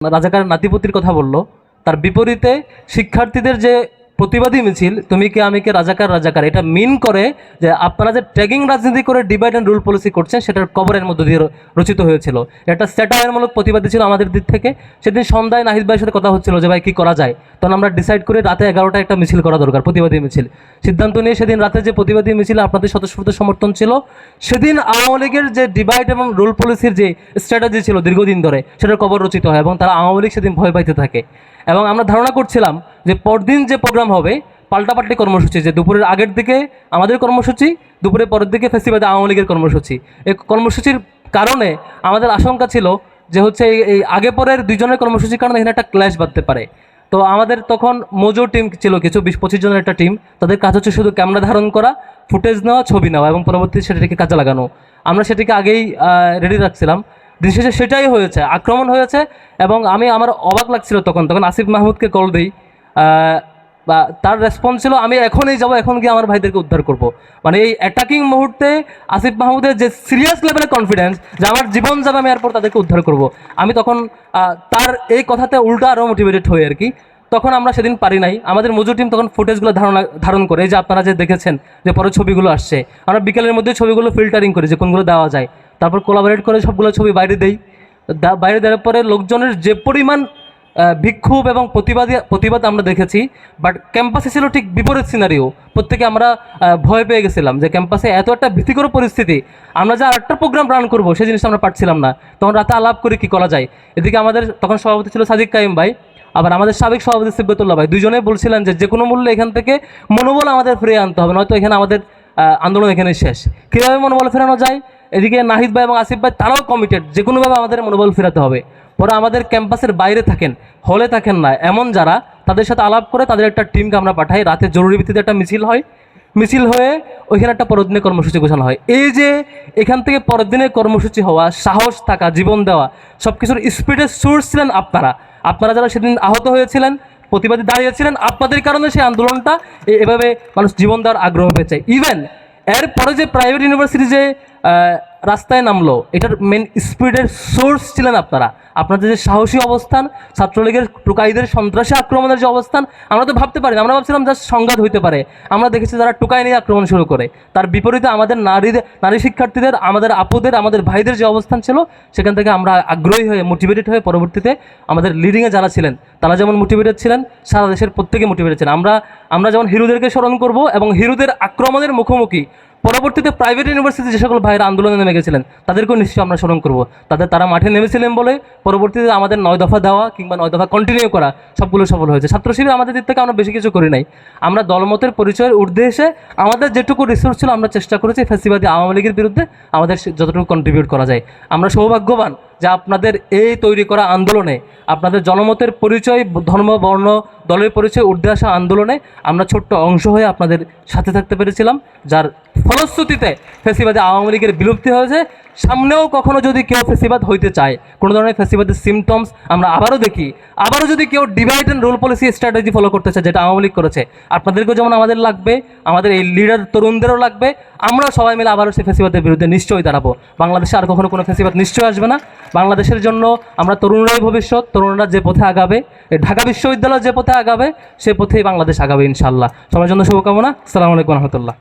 রাজাকার নাতিপতির কথা বলল তার বিপরীতে শিক্ষার্থীদের যে প্রতিবাদী মিছিল, তুমি কে, আমি কে, রাজাকার রাজাকার, এটা মিন করে যে আপনারা যে ট্যাগিং রাজনীতি করে ডিভাইড অ্যান্ড রুল পলিসি করছেন, সেটার কবরের মধ্য দিয়ে রচিত হয়েছিল। এটা স্যাটায়ারমূলক প্রতিবাদী ছিল আমাদের দিক থেকে। সেদিন সন্ধ্যায় নাহিদ ভাইয়ের সাথে কথা হচ্ছিল যে, ভাই, কী করা যায়? তখন আমরা ডিসাইড করে রাতে এগারোটা একটা মিছিল করা দরকার, প্রতিবাদী মিছিল। সিদ্ধান্ত নিয়ে সেদিন রাতে যে প্রতিবাদী মিছিল আপনাদের স্বতঃস্ফূর্ত সমর্থন ছিল, সেদিন আওয়ামী লীগের যে ডিভাইড এবং রুল পলিসির যে স্ট্র্যাটেজি ছিল দীর্ঘদিন ধরে, সেটার কবর রচিত হয় এবং তারা আওয়ামী লীগ সেদিন ভয় পাইতে থাকে। এবং আমরা ধারণা করছিলাম যে পরদিন যে প্রোগ্রাম হবে, পাল্টাপাল্টি কর্মসূচি, যে দুপুরের আগের দিকে আমাদের কর্মসূচি, দুপুরের পরের দিকে ফেস্টিভ্যালে আওয়ামী লীগের কর্মসূচি। এই কর্মসূচির কারণে আমাদের আশঙ্কা ছিল যে হচ্ছে এই- আগে পরের দুইজনের কর্মসূচির কারণে এখানে একটা ক্ল্যাশ বাঁধতে পারে। তো আমাদের তখন মোজো টিম ছিল কিছু, বিশ পঁচিশ জনের একটা টিম তাদের কাজ হচ্ছে শুধু ক্যামেরা ধারণ করা ফুটেজ নেওয়া, ছবি নেওয়া এবং পরবর্তীতে সেটাকে কাজে লাগানো। আমরা সেটিকে আগেই রেডি রাখছিলাম। দিন শেষে সেটাই হয়েছে, আক্রমণ হয়েছে এবং আমি আমার অবাক লাগছিল তখন তখন আসিফ মাহমুদকে কল দিই বা তার রেসপন্স ছিল, আমি এখনই যাব, এখন গিয়ে আমার ভাইদেরকে উদ্ধার করব। মানে এই অ্যাটাকিং মুহূর্তে আসিফ মাহমুদের যে সিরিয়াস লেভেলের কনফিডেন্স যে আমার জীবন যাবে, আমি এরপর তাদেরকে উদ্ধার করব। আমি তখন তার এই কথাতে উল্টো আরও মোটিভেটেড হই আর কি। তখন আমরা সেদিন পারি নাই। আমাদের মজুর টিম তখন ফুটেজগুলো ধারণা, ধারণ করে যে আপনারা যে দেখেছেন যে পরে ছবিগুলো আসছে, আমরা বিকেলের মধ্যে ছবিগুলো ফিল্টারিং করি যে কোনগুলো দেওয়া যায়। তারপর কোলাবোরেট করে সবগুলো ছবি বাইরে দেই। বাইরে দেওয়ার পরে লোকজনের যে পরিমাণ বিক্ষোভ এবং প্রতিবাদী, প্রতিবাদ আমরা দেখেছি বাট ক্যাম্পাসে ছিল ঠিক বিপরীত সিনারিও প্রত্যেকে আমরা ভয় পেয়ে গেছিলাম যে ক্যাম্পাসে এত একটা ভীতিকর পরিস্থিতি। আমরা যে আরেকটা প্রোগ্রাম রান করব, সেই জিনিসটা আমরা পারছিলাম না। তখন রাতে আলাপ করে কি করা যায়? এদিকে আমাদের তখন সভাপতি ছিল সাদিক কাইম ভাই, আবার আমাদের সাবেক সভাপতি সিব্বতুল্লাহ ভাই। দুজনেই বলছিলেন যে যে কোনো মূল্যে এখান থেকে মনোবল আমাদের ফিরিয়ে আনতে হবে, নয়তো এখানে আমাদের আন্দোলন এখানে শেষ। কীভাবে মনোবল ফেরানো যায়? এদিকে নাহিদ ভাই এবং আসিফ ভাই, তারাও কমিটেড যে কোনোভাবে আমাদের মনোবল ফেরাতে হবে। পরে আমাদের ক্যাম্পাসের বাইরে থাকেন হলে থাকেন না, এমন যারা তাদের সাথে আলাপ করে তাদের একটা টিমকে আমরা পাঠাই। রাতে জরুরি ভিত্তিতে একটা মিছিল হয়। মিছিল হয়ে ওইখানে একটা পরের দিনের কর্মসূচি ঘোষণা হয়। এই যে এখান থেকে পরের দিনের কর্মসূচি হওয়া, সাহস থাকা, জীবন দেওয়া সব কিছুর স্পিডের সোর্স ছিলেন আপনারা। আপনারা যারা সেদিন আহত হয়েছিলেন, প্রতিবাদী দাঁড়িয়েছিলেন, আপনাদের কারণে সেই আন্দোলনটা এভাবে মানুষ জীবন দেওয়ার আগ্রহ পেয়েছে। ইভেন এরপরে যে প্রাইভেট ইউনিভার্সিটি যে রাস্তায় নামলো। এটার মেন স্পিডের সোর্স ছিলেন আপনারা। আপনাদের যে সাহসী অবস্থান, ছাত্রলীগের টুকাইদের সন্ত্রাসী আক্রমণের যে অবস্থান, আমরা তো ভাবতে পারি। আমরা ভাবছিলাম যার সংঘাত হইতে পারে। আমরা দেখেছি যারা টুকাই নিয়ে আক্রমণ শুরু করে। তার বিপরীতে আমাদের নারীদের নারী শিক্ষার্থীদের, আমাদের আপুদের, আমাদের ভাইদের যে অবস্থান ছিল, সেখান থেকে আমরা আগ্রহী হয়ে মোটিভেটেড হয়ে পরবর্তীতে আমাদের লিডিংয়ে যারা ছিলেন, তারা যেমন মোটিভেটেড ছিলেন, সারা দেশের প্রত্যেকে মোটিভেটেড ছিলেন। আমরা আমরা যেমন হিরোদেরকে স্মরণ করব এবং হিরোদের আক্রমণের মুখোমুখি পরবর্তীতে প্রাইভেট ইউনিভার্সিটি যে সকল ভাইয়ের আন্দোলনে নেমে গেছিলেন, তাদেরকেও নিশ্চয়ই আমরা স্মরণ করব। তাদের তারা মাঠে নেমেছিলেন বলে পরবর্তীতে আমাদের নয় দফা দেওয়া কিংবা নয় দফা কন্টিনিউ করা সবগুলো সফল হয়েছে। ছাত্র শিবির আমাদের দিক থেকে আমরা বেশি কিছু করি নাই। আমরা দলমতের পরিচয়ের ঊর্ধ্বে এসে আমাদের যেটুকু রিসোর্স ছিল আমরা চেষ্টা করেছি ফ্যাসিবাদী আওয়ামী লীগের বিরুদ্ধে আমাদের যতটুকু কন্ট্রিবিউট করা যায়। আমরা সৌভাগ্যবান যে আপনাদের এই তৈরি করা আন্দোলনে, আপনাদের জনমতের পরিচয়, ধর্ম, বর্ণ, দলের পরিচয় ঊর্ধ্বে আসা আন্দোলনে আমরা ছোট্ট অংশ হয়ে আপনাদের সাথে থাকতে পেরেছিলাম, যার ফলশ্রুতিতে ফেসিবাদে আওয়ামী লীগের বিলুপ্তি হয়েছে। সামনেও কখনো যদি কেউ ফেসিবাদ হইতে চায়, কোনো ধরনের ফেসিবাদের সিমটমস আমরা আবারও দেখি। আবারও যদি কেউ divide and rule policy strategy follow করতে চায়, যেটা আওয়ামী লীগ করেছে, আপনাদেরকেও যেমন আমাদের লাগবে, আমাদের এই লিডার তরুণদেরও লাগবে, আমরা সবাই মিলে আবারও সেই ফেসিবাদের বিরুদ্ধে নিশ্চয়ই দাঁড়াবো। বাংলাদেশে আর কখনো কোনো ফেসিবাদ নিশ্চয়ই আসবে না। বাংলাদেশের জন্য আমরা তরুণরাই ভবিষ্যৎ, তরুণরা যে পথে আগাবে ঢাকা বিশ্ববিদ্যালয় যে পথে আগাবে, সে পথেই বাংলাদেশ আগাবে ইনশাল্লাহ সবার জন্য শুভকামনা। আসসালামু আলাইকুম রহমতুল্লাহ।